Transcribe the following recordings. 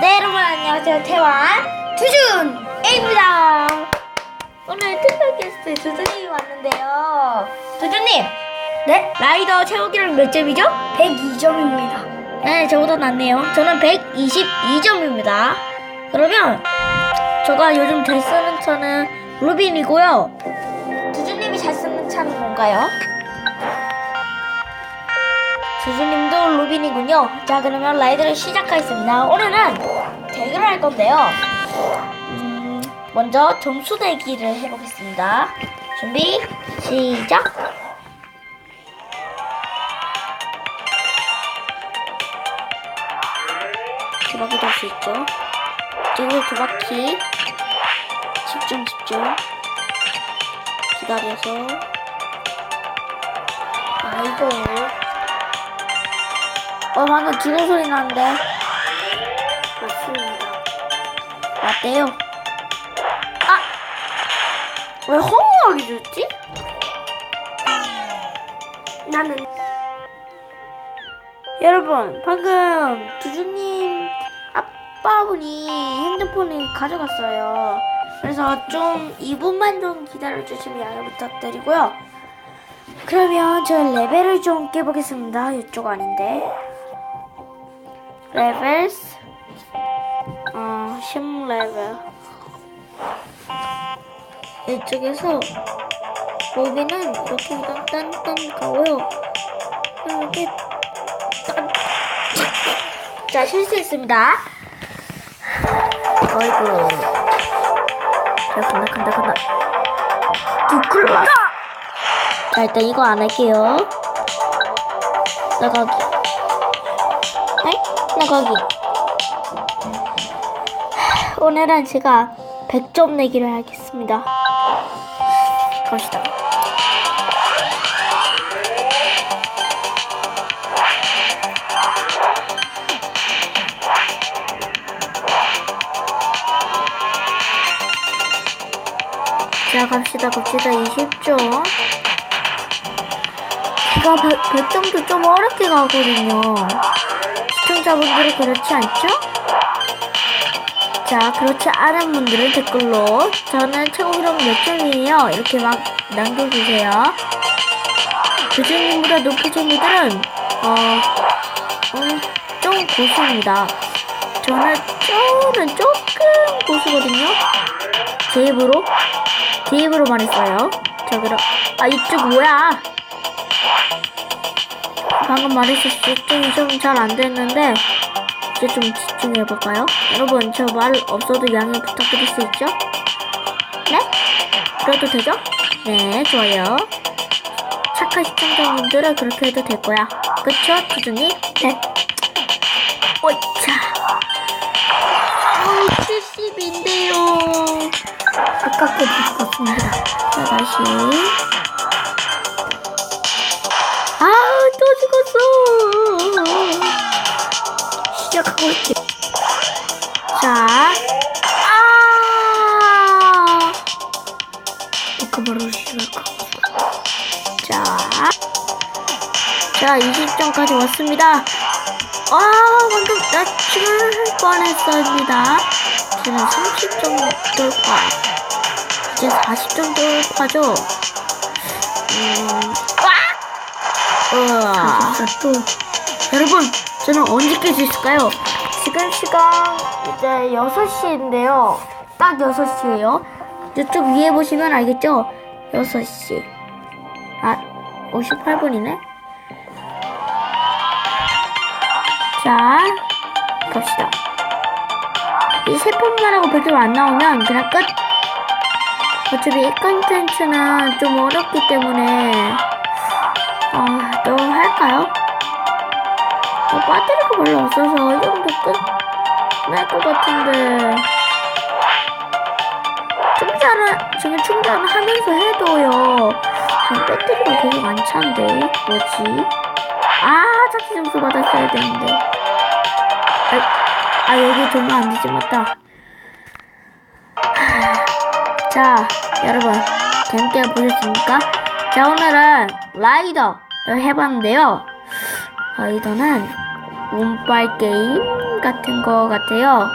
네 여러분 안녕하세요 태완 두준입니다 오늘 특별 게스트 두준이 왔는데요 두준님 네? 라이더 채우기는 몇 점이죠? 102점입니다. 네 저보다 낫네요 저는 122점입니다 그러면 제가 요즘 잘 쓰는 차는 루빈이고요 두준님이 잘 쓰는 차는 뭔가요? 두준님도 루빈이군요. 자 그러면 라이드를 시작하겠습니다. 오늘은 대결을 할 건데요. 음, 먼저 점수 내기를 해보겠습니다. 준비 시작! 두 바퀴 돌 수 있죠? 지금 두 바퀴. 집중 집중. 기다려서. 아이고 어 방금 기름 소리 나는데. 맞습니다. 맞대요. 아! 왜 허무하게 줬지? 나는. 여러분 방금 두주님 아빠분이 핸드폰을 가져갔어요. 그래서 좀 2분만 좀 기다려주시면 양해 부탁드리고요. 그러면 저 레벨을 좀 깨보겠습니다. 이쪽 아닌데 레벨 어 10레벨 이쪽에서 로비는 이렇게 딴딴딴 가고요 이렇게 자, 실수했습니다. 어이구. 자, 간다, 간다, 간다. 부클라! 자, 일단 이거 안 할게요. 나가기. 에? 나가기. 오늘은 제가 100점 내기를 하겠습니다. 갑시다. 자, 갑시다, 갑시다. 20점. 제가 100, 100점도 좀 어렵게 가거든요. 시청자분들은 그렇지 않죠? 자, 그렇지 않은 분들은 댓글로 저는 최고 기록 몇 점이에요. 이렇게 막 남겨주세요. 교수님보다 높으신 분들은, 어, 음, 좀 고수입니다. 저는, 저는 조금 고수거든요. 제 입으로 제 입으로 말했어요. 자 그럼 아 이쪽 뭐야? 방금 말했을 집중이 좀 잘 안 됐는데 이제 좀 집중해 볼까요? 여러분 저 말 없어도 양해 부탁드릴 수 있죠? 네? 그래도 되죠? 네 좋아요. 착한 시청자분들은 그렇게 해도 될 거야. 그쵸, 두준이? 네. 오차. 어, 70인데요. 아깝게 죽었습니다. 자, 다시. 또 죽었어. 시작하고 있지. 자, 아, 아까 바로 시작하고. 자, 자, 20점까지 왔습니다. 아, 방금 나 죽을 뻔했습니다. 저는 30점 돌파. 이제 40점 돌파죠. 음, 와! 우와. 자, 또 여러분, 저는 언제 깰수 있을까요? 지금 시간 이제 6시인데요. 딱 6시예요. 이쪽 위에 보시면 알겠죠? 6시. 아, 58분이네? 자, 갑시다. 이세 판만 하고 100점 안 나오면 그냥 끝! 어차피 이 컨텐츠는 좀 어렵기 때문에, 배터리가 별로 없어서 이 정도 끝날 것 같은데. 충전을 지금 충전하면서 해도요. 배터리가 계속 안 차는데 뭐지? 아 착시 점수 받았어야 되는데. 아, 아 여기 정말 안 되지 맞다. 하, 자 여러분. 재밌게 보셨습니까? 자 오늘은 라이더를 해봤는데요. 라이더는 운빨 게임 같은 거 같아요.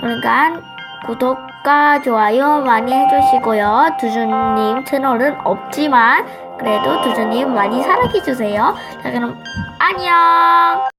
그러니까 구독과 좋아요 많이 해주시고요. 두준님 채널은 없지만 그래도 두준님 많이 사랑해주세요. 자 그럼 안녕.